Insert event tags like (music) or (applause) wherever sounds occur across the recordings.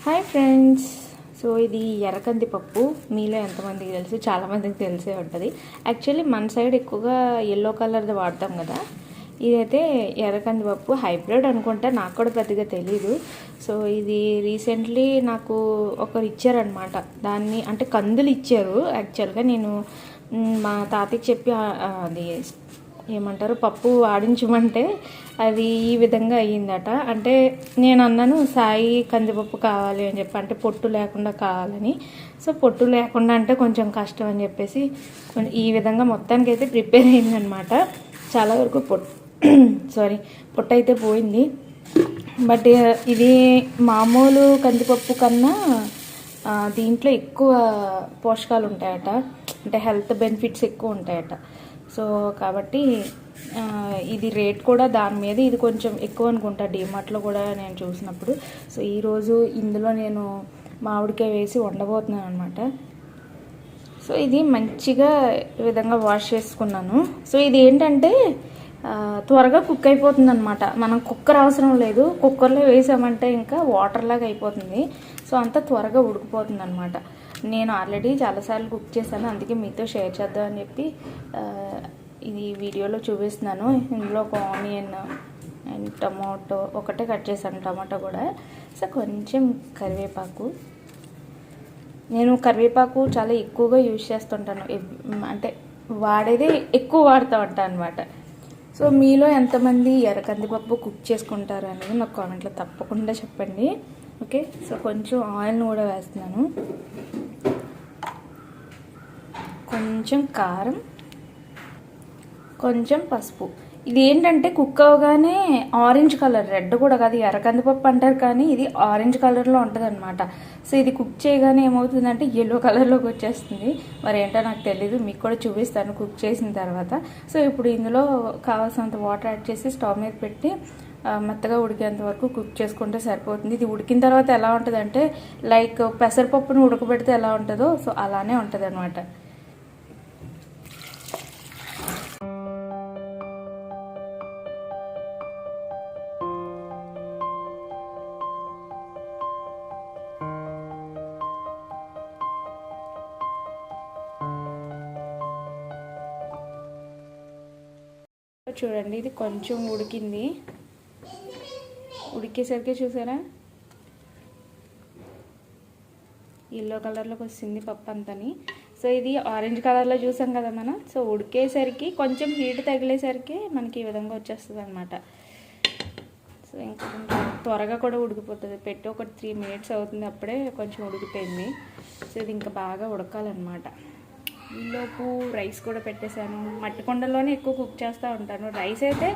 Hi friends so ఇది ఎర్రకంది పప్పు. మీలో ఎంతమందికి తెలుసు? చాలామందికి తెలిసే ఉంటుంది. యాక్చువల్లీ మన సైడ్ ఎక్కువగా ఎల్లో కలర్ది వాడతాం కదా. ఇదైతే ఎర్రకంది పప్పు హైబ్రిడ్ అనుకుంటా. నాకు కూడా పెద్దగా తెలీదు. సో ఇది రీసెంట్లీ నాకు ఒకరు ఇచ్చారనమాట దాన్ని అంటే కందులు ఇచ్చారు. యాక్చువల్గా నేను మా తాతయ్యకి చెప్పి అది ఏమంటారు పప్పు ఆడించమంటే అది ఈ విధంగా అయ్యిందట. అంటే నేను అన్నాను సాయి కందిపప్పు కావాలి అని చెప్పి అంటే పొట్టు లేకుండా కావాలని. సో పొట్టు లేకుండా అంటే కొంచెం కష్టం అని చెప్పేసి ఈ విధంగా మొత్తానికి అయితే ప్రిపేర్ అయిందనమాట చాలా వరకు పొట్టు (clears throat) సారీ పొట్టు అయితే పోయింది. బట్ ఇది మామూలు కందిపప్పు కన్నా దీంట్లో ఎక్కువ పోషకాలు ఉంటాయట. అంటే హెల్త్ బెనిఫిట్స్ ఎక్కువ ఉంటాయట. సో కాబట్టి ఇది రేట్ కూడా దాని మీద ఇది కొంచెం ఎక్కువ అనుకుంటా డిమార్ట్లో కూడా నేను చూసినప్పుడు. సో ఈరోజు ఇందులో నేను మామిడికాయ వేసి వండబోతున్నాను అనమాట సో ఇది మంచిగా విధంగా వాష్ చేసుకున్నాను. సో ఇది ఏంటంటే త్వరగా కుక్ అయిపోతుంది అనమాట మనం కుక్కర్ అవసరం లేదు. కుక్కర్లో వేసామంటే ఇంకా వాటర్ లాగా అయిపోతుంది. సో అంత త్వరగా ఉడికిపోతుంది అనమాట నేను ఆల్రెడీ చాలాసార్లు కుక్ చేశాను. అందుకే మీతో షేర్ చేద్దాం అని చెప్పి ఇది వీడియోలో చూపిస్తున్నాను. ఇందులో ఒక ఆనియన్ అండ్ టమాటో ఒకటే కట్ చేశాను టమాటో కూడా. సో కొంచెం కరివేపాకు. నేను కరివేపాకు చాలా ఎక్కువగా యూజ్ చేస్తుంటాను. అంటే వాడేది ఎక్కువ వాడుతూ ఉంటాను అనమాట సో మీలో ఎంతమంది ఎర్ర కందిపప్పు కుక్ చేసుకుంటారు అనేది నాకు కామెంట్లో తప్పకుండా చెప్పండి. ఓకే? సో కొంచెం ఆయిల్ని కూడా వేస్తున్నాను. కొంచెం కారం కొంచెం పసుపు. ఇది ఏంటంటే కుక్ అవగానే ఆరెంజ్ కలర్ రెడ్ కూడా కాదు ఎర్ర కందిపప్పు అంటారు కానీ ఇది ఆరెంజ్ కలర్లో ఉంటుంది అనమాట సో ఇది కుక్ చేయగానే ఏమవుతుందంటే ఎల్లో కలర్లోకి వచ్చేస్తుంది. మరి ఏంటో నాకు తెలీదు మీకు కూడా చూపిస్తాను కుక్ చేసిన తర్వాత. సో ఇప్పుడు ఇందులో కావాల్సినంత వాటర్ యాడ్ చేసి స్టవ్ మీద పెట్టి మెత్తగా ఉడికేంత వరకు కుక్ చేసుకుంటే సరిపోతుంది. ఇది ఉడికిన తర్వాత ఎలా ఉంటుందంటే లైక్ పెసరపప్పును ఉడకబెడితే ఎలా ఉంటుందో సో అలానే ఉంటుంది అనమాట చూడండి ఇది కొంచెం ఉడికింది. ఉడికేసరికి చూసారా? ఎల్లో కలర్లోకి వచ్చింది పప్పు అంతని. సో ఇది ఆరెంజ్ కలర్లో చూసాం కదా మనం. సో ఉడికేసరికి కొంచెం హీట్ తగిలేసరికి మనకి ఈ విధంగా వచ్చేస్తుంది అనమాట సో ఇంకా త్వరగా కూడా ఉడికిపోతుంది. పెట్టి ఒక త్రీ మినిట్స్ అవుతుంది అప్పుడే కొంచెం ఉడికిపోయింది. సో ఇది ఇంకా బాగా ఉడకాలన్నమాట. ఈలోపు రైస్ కూడా పెట్టేశాను. మట్టి కొండలోనే ఎక్కువ కుక్ చేస్తూ ఉంటాను. రైస్ అయితే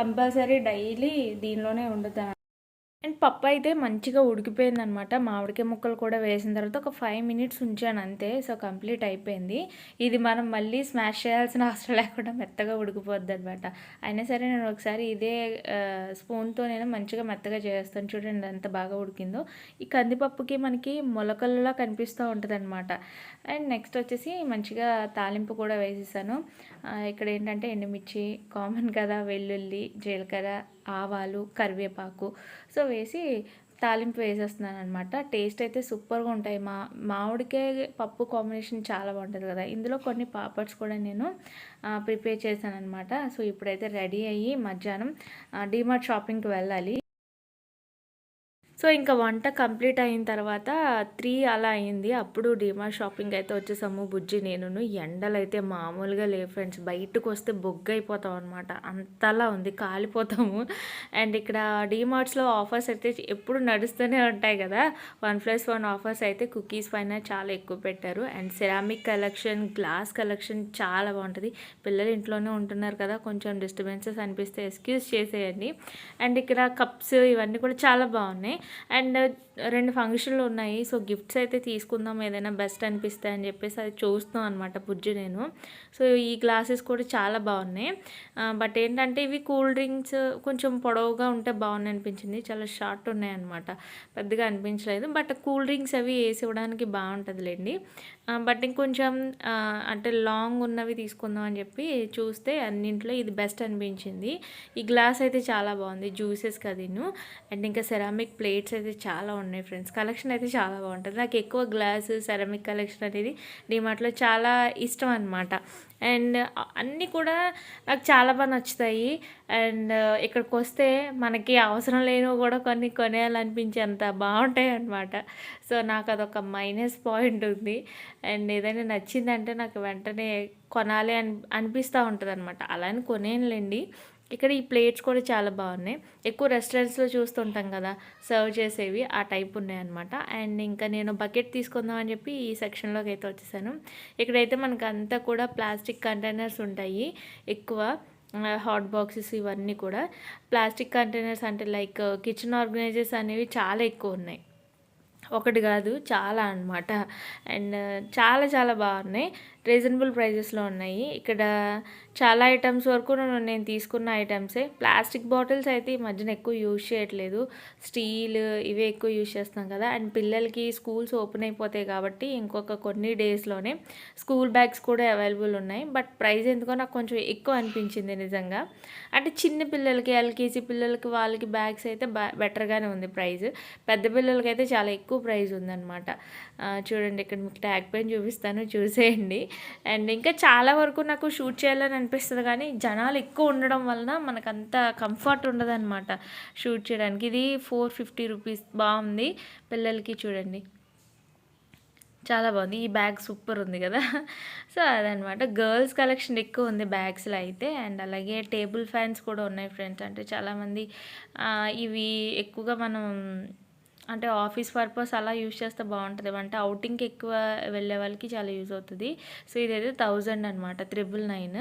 కంపల్సరీ డైలీ దీనిలోనే వండుతాను. అండ్ పప్పు అయితే మంచిగా ఉడికిపోయింది అనమాట మామిడికాయ ముక్కలు కూడా వేసిన తర్వాత ఒక ఫైవ్ మినిట్స్ ఉంచాను అంతే. సో కంప్లీట్ అయిపోయింది. ఇది మనం మళ్ళీ స్మాష్ చేయాల్సిన అవసరం లేకుండా మెత్తగా ఉడికిపోద్ది అనమాట అయినా సరే నేను ఒకసారి ఇదే స్పూన్తో నేను మంచిగా మెత్తగా చేస్తాను. చూడండి ఎంత బాగా ఉడికిందో. ఈ కందిపప్పుకి మనకి మొలకల్లా కనిపిస్తూ ఉంటుంది అనమాట అండ్ నెక్స్ట్ వచ్చేసి మంచిగా తాలింపు కూడా వేసేసాను. ఇక్కడ ఏంటంటే ఎండుమిర్చి కామన్ కదా వెల్లుల్లి జీలకర్ర ఆవాలు కరివేపాకు. సో వేసి తాలింపు వేసేస్తున్నాను అనమాట టేస్ట్ అయితే సూపర్గా ఉంటాయి. మా మామిడికాయ పప్పు కాంబినేషన్ చాలా బాగుంటుంది కదా. ఇందులో కొన్ని పాపడ్స్ కూడా నేను ప్రిపేర్ చేశాను అనమాట సో ఇప్పుడైతే రెడీ అయ్యి మధ్యాహ్నం డిమార్ట్ షాపింగ్కి వెళ్ళాలి. సో ఇంకా వంట కంప్లీట్ అయిన తర్వాత త్రీ అలా అయింది. అప్పుడు డిమార్ట్ షాపింగ్ అయితే వచ్చేసాము బుజ్జి నేను ఎండలు అయితే మామూలుగా లేవు ఫ్రెండ్స్. బయటకు వస్తే బొగ్గు అయిపోతాం అనమాట అంతలా ఉంది. కాలిపోతాము. అండ్ ఇక్కడ డిమార్ట్స్లో ఆఫర్స్ అయితే ఎప్పుడు నడుస్తూనే ఉంటాయి కదా. వన్ ప్లస్ వన్ ఆఫర్స్ అయితే కుకీస్ పైన చాలా ఎక్కువ పెట్టారు. And ceramic collection glass collection చాలా బాగుంటుంది. పిల్లలు ఇంట్లోనే ఉంటున్నారు కదా. కొంచెం డిస్టర్బెన్సెస్ అనిపిస్తే ఎక్స్క్యూజ్ చేసేయండి. అండ్ ఇక్కడ కప్స్ ఇవన్నీ కూడా చాలా బాగున్నాయి. అండ్ రెండు ఫంక్షన్లు ఉన్నాయి. సో గిఫ్ట్స్ అయితే తీసుకుందాం ఏదైనా బెస్ట్ అనిపిస్తాయి అని చెప్పేసి అది చూస్తాం అనమాట బుజ్జి నేను. సో ఈ గ్లాసెస్ కూడా చాలా బాగున్నాయి. బట్ ఏంటంటే ఇవి కూల్ డ్రింక్స్ కొంచెం పొడవుగా ఉంటే బాగున్నాయి అనిపించింది. చాలా షార్ట్ ఉన్నాయన్నమాట పెద్దగా అనిపించలేదు. బట్ కూల్ డ్రింక్స్ అవి వేసి ఇవ్వడానికి బాగుంటుందిలేండి బట్ ఇంకొంచెం అంటే లాంగ్ ఉన్నవి తీసుకుందాం అని చెప్పి చూస్తే అన్నింట్లో ఇది బెస్ట్ అనిపించింది. ఈ గ్లాస్ అయితే చాలా బాగుంది. జ్యూసెస్ కదీను. అండ్ ఇంకా సెరామిక్ ప్లేట్స్ అయితే చాలా ఉన్నాయి ఫ్రెండ్స్. కలెక్షన్ అయితే చాలా బాగుంటుంది. నాకు ఎక్కువ గ్లాస్ సెరమిక్ కలెక్షన్ అనేది డిమార్ట్లో చాలా ఇష్టం అనమాట అండ్ అన్నీ కూడా నాకు చాలా బాగా నచ్చుతాయి. అండ్ ఇక్కడికి వస్తే మనకి అవసరం లేనివి కూడా కొన్ని కొనేయాలనిపించేంత బాగుంటాయి అనమాట సో నాకు అదొక మైనస్ పాయింట్ ఉంది. అండ్ ఏదైనా నచ్చిందంటే నాకు వెంటనే కొనాలి అని అనిపిస్తూ ఉంటుంది అనమాట అలా అని కొనేయండి ఇక్కడ ఈ ప్లేట్స్ కూడా చాలా బాగున్నాయి. ఎక్కువ రెస్టారెంట్స్లో చూస్తుంటాం కదా సర్వ్ చేసేవి ఆ టైప్ ఉన్నాయన్నమాట అండ్ ఇంకా నేను బకెట్ తీసుకుందాం అని చెప్పి ఈ సెక్షన్లోకి అయితే వచ్చేసాను. ఇక్కడైతే మనకు అంతా కూడా ప్లాస్టిక్ కంటైనర్స్ ఉంటాయి ఎక్కువ హాట్ బాక్సెస్ ఇవన్నీ కూడా. ప్లాస్టిక్ కంటైనర్స్ అంటే లైక్ కిచెన్ ఆర్గనైజర్స్ అనేవి చాలా ఎక్కువ ఉన్నాయి. ఒకటి కాదు చాలా అన్నమాట. అండ్ చాలా చాలా బాగున్నాయి. రీజనబుల్ ప్రైజెస్లో ఉన్నాయి. ఇక్కడ చాలా ఐటమ్స్ వరకు నేను- తీసుకున్న ఐటమ్సే. ప్లాస్టిక్ బాటిల్స్ అయితే ఈ మధ్యన ఎక్కువ యూజ్ చేయట్లేదు. స్టీల్ ఇవే ఎక్కువ యూజ్ చేస్తాం కదా. అండ్ పిల్లలకి స్కూల్స్ ఓపెన్ అయిపోతాయి కాబట్టి ఇంకొక కొన్ని డేస్లోనే స్కూల్ బ్యాగ్స్ కూడా అవైలబుల్ ఉన్నాయి. బట్ ప్రైస్ ఎందుకో నాకు కొంచెం ఎక్కువ అనిపించింది నిజంగా. అంటే చిన్న పిల్లలకి ఎల్కేజీ పిల్లలకి వాళ్ళకి బ్యాగ్స్ అయితే బెటర్గానే ఉంది ప్రైస్. పెద్ద పిల్లలకి అయితే చాలా ఎక్కువ ప్రైస్ ఉందన్నమాట. చూడండి ఇక్కడ మీకు ట్యాగ్ పెయిన్ చూపిస్తాను. చూసేయండి. అండ్ ఇంకా చాలా వరకు నాకు షూట్ చేయాలని అనిపిస్తుంది కానీ జనాలు ఎక్కువ ఉండడం వలన మనకు అంత కంఫర్ట్ ఉండదన్నమాట షూట్ చేయడానికి. ఇది ఫోర్ ఫిఫ్టీ రూపీస్ బాగుంది. పిల్లలకి చూడండి. చాలా బాగుంది. ఈ బ్యాగ్ సూపర్ ఉంది కదా. (laughs) సో అదనమాట గర్ల్స్ కలెక్షన్ ఎక్కువ ఉంది బ్యాగ్స్లో అయితే. అండ్ అలాగే టేబుల్ ఫ్యాన్స్ కూడా ఉన్నాయి ఫ్రెండ్స్. అంటే చాలామంది ఇవి ఎక్కువగా మనం అంటే ఆఫీస్ పర్పస్ అలా యూజ్ చేస్తే బాగుంటుంది. అంటే అవుటింగ్కి ఎక్కువ వెళ్ళే వాళ్ళకి చాలా యూజ్ అవుతుంది. సో ఇదైతే థౌజండ్ అనమాట త్రిబుల్ నైన్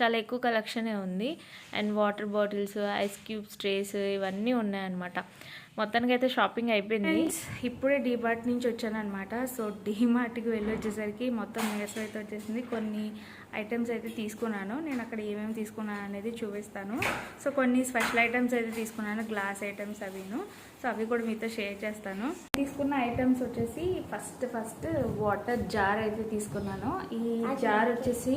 చాలా ఎక్కువ కలెక్షనే ఉంది. And water bottles ice cube straws ఇవన్నీ ఉన్నాయన్నమాట. మొత్తానికి అయితే షాపింగ్ అయిపోయింది. ఇప్పుడే డీమార్ట్ నుంచి వచ్చానమాట సో డీమార్ట్కి వెళ్ళి వచ్చేసరికి మొత్తం నీరసం అయితే వచ్చేసింది. కొన్ని ఐటమ్స్ అయితే తీసుకున్నాను. నేను అక్కడ ఏమేమి తీసుకున్నాను అనేది చూపిస్తాను. సో కొన్ని స్పెషల్ ఐటమ్స్ అయితే తీసుకున్నాను. Glass items అవిను. సో అవి కూడా మీతో షేర్ చేస్తాను. తీసుకున్న ఐటమ్స్ వచ్చేసి ఫస్ట్ ఫస్ట్ వాటర్ జార్ అయితే తీసుకున్నాను. ఈ జార్ వచ్చేసి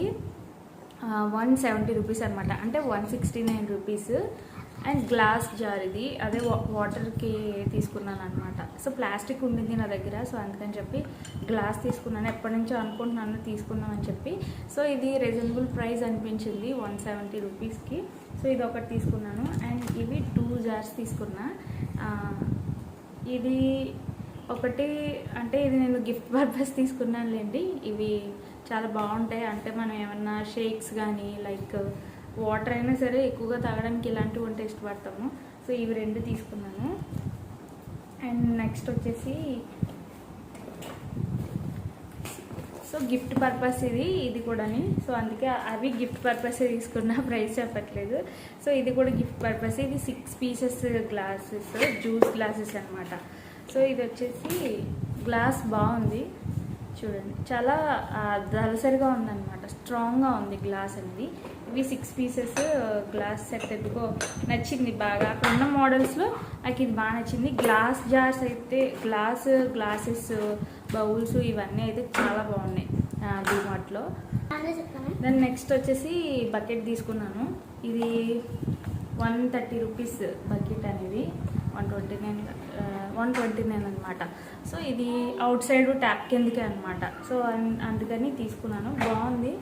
వన్ సెవెంటీ రూపీస్ అనమాట అంటే one sixty nine rupees and glass jar ఇది. అదే వా- వాటర్కి తీసుకున్నాను అనమాట సో ప్లాస్టిక్ ఉండింది నా దగ్గర. సో అందుకని చెప్పి గ్లాస్ తీసుకున్నాను. ఎప్పటి నుంచో అనుకుంటున్నాను తీసుకుందామని చెప్పి. సో ఇది రీజనబుల్ ప్రైస్ అనిపించింది. వన్ సెవెంటీ రూపీస్కి. సో ఇది ఒకటి తీసుకున్నాను. అండ్ ఇవి టూ జార్స్ తీసుకున్నా. ఇది ఒకటి అంటే ఇది నేను గిఫ్ట్ పర్పస్ తీసుకున్నానులేండి. ఇవి చాలా బాగుంటాయి. అంటే మనం ఏమన్నా షేక్స్ కానీ లైక్ వాటర్ అయినా సరే ఎక్కువగా తాగడానికి ఇలాంటివి ఉంటే ఇష్టపడతాము. సో ఇవి రెండు తీసుకున్నాను. అండ్ నెక్స్ట్ వచ్చేసి సో గిఫ్ట్ పర్పస్ ఇది ఇది కూడాని. సో అందుకే అవి గిఫ్ట్ పర్పస్ తీసుకున్న ప్రైస్ చెప్పట్లేదు. సో ఇది కూడా గిఫ్ట్ పర్పస్. ఇది six pieces glasses juice glasses అనమాట సో ఇది వచ్చేసి గ్లాస్ బాగుంది. చూడండి. చాలా దలసరిగా ఉందన్నమాట. స్ట్రాంగ్గా ఉంది గ్లాస్ అనేది. ఇవి సిక్స్ పీసెస్ గ్లాస్ సెట్ ఎందుకో నచ్చింది బాగా. అక్కడ ఉన్న మోడల్స్లో నాకు ఇది బాగా నచ్చింది. గ్లాస్ జార్స్ అయితే గ్లాస్ గ్లాసెస్ బౌల్స్ ఇవన్నీ అయితే చాలా బాగున్నాయి డిమార్ట్లో దెన్ నెక్స్ట్ వచ్చేసి బకెట్ తీసుకున్నాను. ఇది వన్ థర్టీ రూపీస్ బకెట్ అనేది. One twenty nine one twenty nine అనమాట సో ఇది అవుట్ సైడ్ ట్యాప్ కిందకే అనమాట సో అందుకని తీసుకున్నాను. బాగుంది.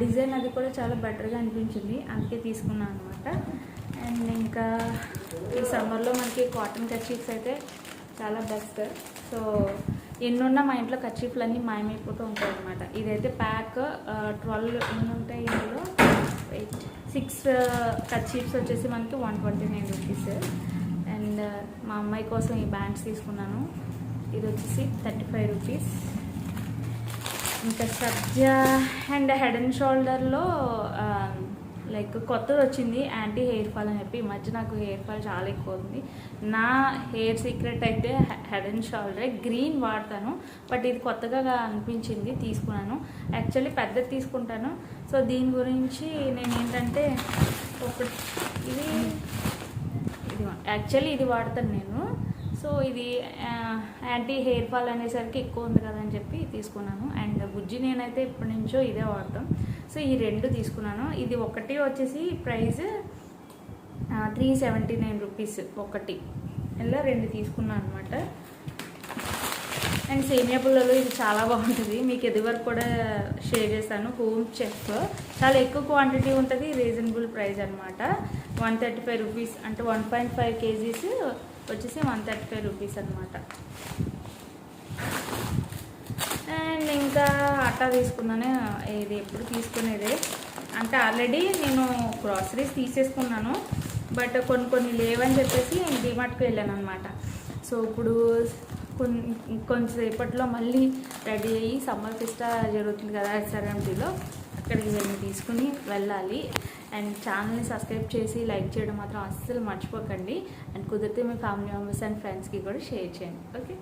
డిజైన్ అది కూడా చాలా బెటర్గా అనిపించింది. అందుకే తీసుకున్నాను అనమాట అండ్ ఇంకా ఈ సమ్మర్లో మనకి కాటన్ కచీఫ్స్ అయితే చాలా బెస్ట్. సో ఎన్నున్న మా ఇంట్లో కచీఫ్లు అన్నీ మాయమైపోతూ ఉంటాయి అనమాట ఇదైతే ప్యాక్ ట్వెల్వ్ ఎన్ని ఉంటాయి ఇందులో? ఎయిట్ సిక్స్ కర్చీఫ్స్ వచ్చేసి మనకి one twenty nine rupees. And మా అమ్మాయి కోసం ఈ బ్యాండ్స్ తీసుకున్నాను. ఇది వచ్చేసి థర్టీ ఫైవ్ రూపీస్. ఇంకా సబ్జా అండ్ హెడ్ అండ్ షోల్డర్లో లైక్ కొత్తది వచ్చింది యాంటీ హెయిర్ ఫాల్ అని చెప్పి. ఈ మధ్య నాకు హెయిర్ ఫాల్ చాలా ఎక్కువ ఉంది. నా హెయిర్ సీక్రెట్ అయితే హెడ్ అండ్ షోల్డరే. గ్రీన్ వాడతాను బట్ ఇది కొత్తగా అనిపించింది తీసుకున్నాను. యాక్చువల్లీ పెద్దది తీసుకుంటాను. సో దీని గురించి నేను ఏంటంటే ఒకటి ఇది ఇది యాక్చువల్లీ ఇది వాడతాను నేను. సో ఇది యాంటీ హెయిర్ ఫాల్ అనేసరికి ఎక్కువ ఉంది కదా అని చెప్పి తీసుకున్నాను. అండ్ బుజ్జి నేనైతే ఇప్పటి నుంచో ఇదే వాడతాం. సో ఈ రెండు తీసుకున్నాను. ఇది ఒకటి వచ్చేసి price three seventy nine rupees ఒకటి. ఇలా రెండు తీసుకున్నాను అనమాట అండ్ సేమియా పుల్లలో ఇది చాలా బాగుంటుంది. మీకు ఎదువరకు కూడా షేర్ చేశాను. Home chef. చాలా ఎక్కువ క్వాంటిటీ ఉంటుంది రీజనబుల్ ప్రైస్ అనమాట వన్ థర్టీ ఫైవ్ రూపీస్ అంటే వన్ పాయింట్ ఫైవ్ కేజీస్ వచ్చేసి one thirty five rupees and and ఇంకా ఆటా తీసుకున్నాను. ఇది ఎప్పుడు తీసుకునేదే. అంటే ఆల్రెడీ నేను గ్రాసరీస్ తీసేసుకున్నాను. బట్ కొన్ని కొన్ని లేవని చెప్పేసి డిమార్ట్కి వెళ్ళాను అనమాట సో ఇప్పుడు కొంచెం కొంచెంసేపట్లో మళ్ళీ రెడీ అయ్యి సమ్మర్ ఫెస్టా జరుగుతుంది కదా ఎస్ఆర్ఎంటీలో. అక్కడికి వెళ్ళి తీసుకుని వెళ్ళాలి. అండ్ ఛానల్ని సబ్స్క్రైబ్ చేసి లైక్ చేయడం మాత్రం అస్సలు మర్చిపోకండి. అండ్ కుదిరితే మీ ఫ్యామిలీ మెంబర్స్ అండ్ ఫ్రెండ్స్కి కూడా షేర్ చేయండి. ఓకే?